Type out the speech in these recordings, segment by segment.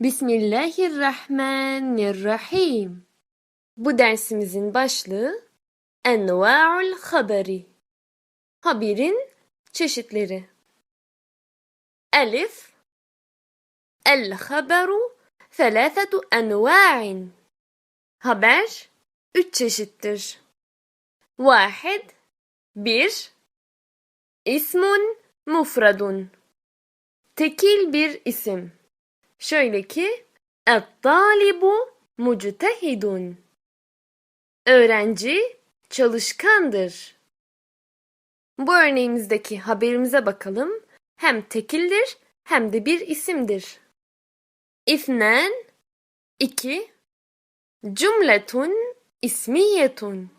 Bismillahirrahmanirrahim. Bu dersimizin başlığı Enva'ul haberi. Haberin çeşitleri. Elif El haberu thalâfetu enva'in. Haber üç çeşittir. Vahid bir ismun mufradun. Tekil bir isim. Şöyle ki Et-talibu muctehidun Öğrenci çalışkandır. Bu örneğimizdeki haberimize bakalım. Hem tekildir hem de bir isimdir. İthnen iki Cümletun ismiyetun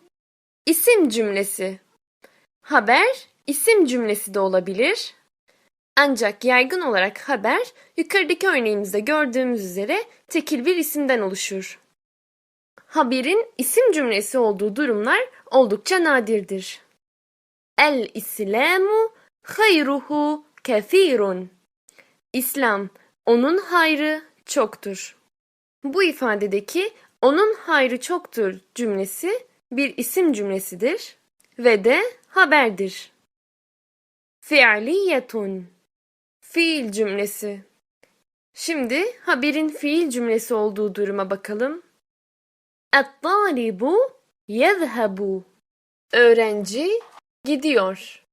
İsim cümlesi. Haber isim cümlesi de olabilir. Ancak yaygın olarak haber yukarıdaki örneğimizde gördüğümüz üzere tekil bir isimden oluşur. Haberin isim cümlesi olduğu durumlar oldukça nadirdir. El İslamu hayruhu kefirun. İslam onun hayrı çoktur. Bu ifadedeki onun hayrı çoktur cümlesi bir isim cümlesidir ve de haberdir. Fi'liyetun Fiil cümlesi. Şimdi haberin fiil cümlesi olduğu duruma bakalım. Et-talibu yezhebu. Öğrenci gidiyor.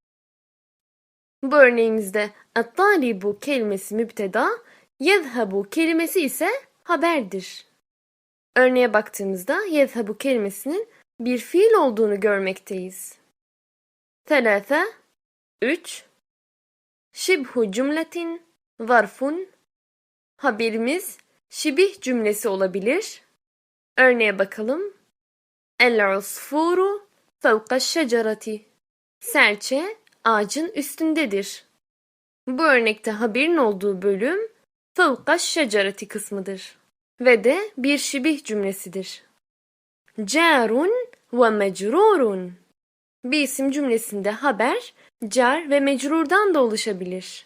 Bu örneğimizde et-talibu kelimesi müpteda, yezhebu kelimesi ise haberdir. Örneğe baktığımızda yezhebu kelimesinin bir fiil olduğunu görmekteyiz. Telâfe 3 Şibhu cümletin zarfun Haberimiz şibih cümlesi olabilir. Örneğe bakalım. El usfuru fevka şecerati Serçe ağacın üstündedir. Bu örnekte haberin olduğu bölüm fevka şecerati kısmıdır ve de bir şibih cümlesidir. Carun ve mecrurun Bir isim cümlesinde haber car ve mecrurdan da oluşabilir.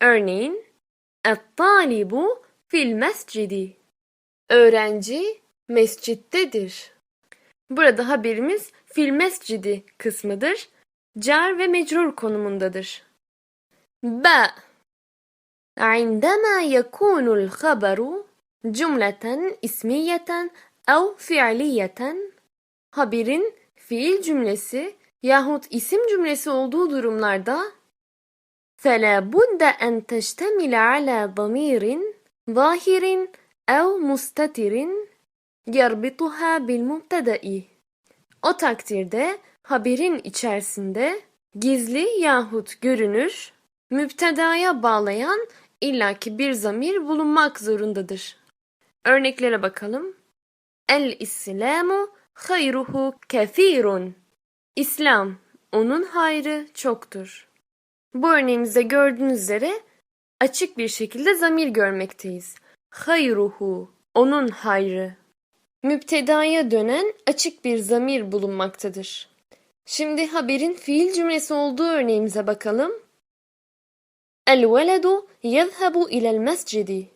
Örneğin Et-talibu fil mescidi Öğrenci mescittedir. Burada haberimiz fil mescidi kısmıdır. Car ve mecrur konumundadır. Ba عندما يكون الخبر جملة اسمية أو فعلية haberin fiil cümlesi yahut isim cümlesi olduğu durumlarda فلا بد أن تشتمل على ضمير ظاهر أو مستتر يربطها بالمبتدأ O takdirde haberin içerisinde gizli yahut görünür müptedaya bağlayan illaki bir zamir bulunmak zorundadır. Örneklere bakalım. El İslamu hayruhu kefirun. İslam, onun hayrı çoktur. Bu örneğimizde gördüğünüz üzere açık bir şekilde zamir görmekteyiz. Hayruhu, onun hayrı. Müptedaya dönen açık bir zamir bulunmaktadır. Şimdi haberin fiil cümlesi olduğu örneğimize bakalım. El veledu yezhebu ilel mescidi.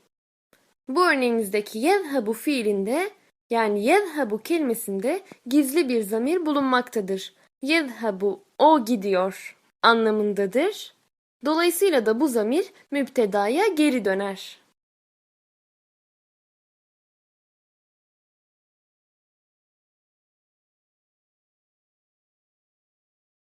Bu örneğimizdeki yezhebu fiilinde yani yezhebu kelimesinde gizli bir zamir bulunmaktadır. Yezhebu o gidiyor anlamındadır. Dolayısıyla da bu zamir müptedaya geri döner.